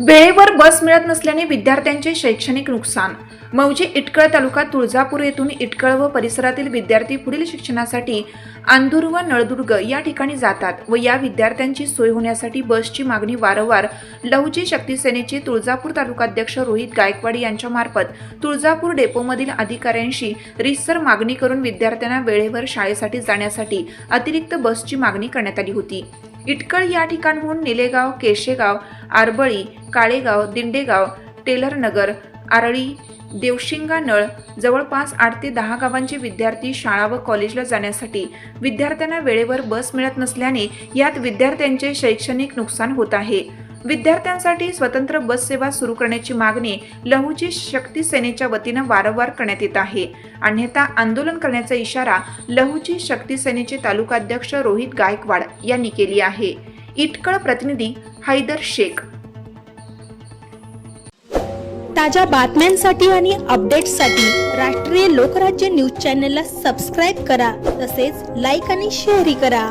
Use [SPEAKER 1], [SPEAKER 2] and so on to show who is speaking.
[SPEAKER 1] वेळेवर बस मिळत नसल्याने विद्यार्थ्यांचे शैक्षणिक नुकसान. मौजे इटकळ तालुका तुळजापूर येथून इटकळ व परिसरातील विद्यार्थी पुढील शिक्षणासाठी आंदूर व नळदुर्ग या ठिकाणी जातात व या विद्यार्थ्यांची सोय होण्यासाठी बसची मागणी वारंवार लहुजी शक्ती सेनेचे तुळजापूर तालुकाध्यक्ष रोहित गायकवाड यांच्यामार्फत तुळजापूर डेपोमधील अधिकाऱ्यांशी रिसर मागणी करून विद्यार्थ्यांना वेळेवर शाळेसाठी जाण्यासाठी अतिरिक्त बसची मागणी करण्यात आली होती. इटकळ या ठिकाणहून निलेगाव केशेगाव आरबळी काळेगाव दिंडेगाव टेलरनगर आरळी देवशिंगा नळ जवळपास आठ ते दहा गावांचे विद्यार्थी शाळा व कॉलेजला जाण्यासाठी विद्यार्थ्यांना वेळेवर बस मिळत नसल्याने यात विद्यार्थ्यांचे शैक्षणिक नुकसान होत आहे. विद्यार्थ्यांसाठी स्वतंत्र बस सेवा सुरू करण्याची मागणी लहुजी शक्ती सेनेच्या वतीनं वारंवार करण्यात येत आहे. अन्यथा आंदोलन करण्याचा इशारा लहुजी शक्ती सेनेचे तालुकाध्यक्ष रोहित गायकवाड यांनी केली आहे. इटकळ प्रतिनिधी हैदर शेख.
[SPEAKER 2] ताज्या बातम्यांसाठी आणि अपडेट्ससाठी राष्ट्रीय लोकराज्य न्यूज चॅनलला सबस्क्राईब करा तसेच लाईक आणि शेअरही करा.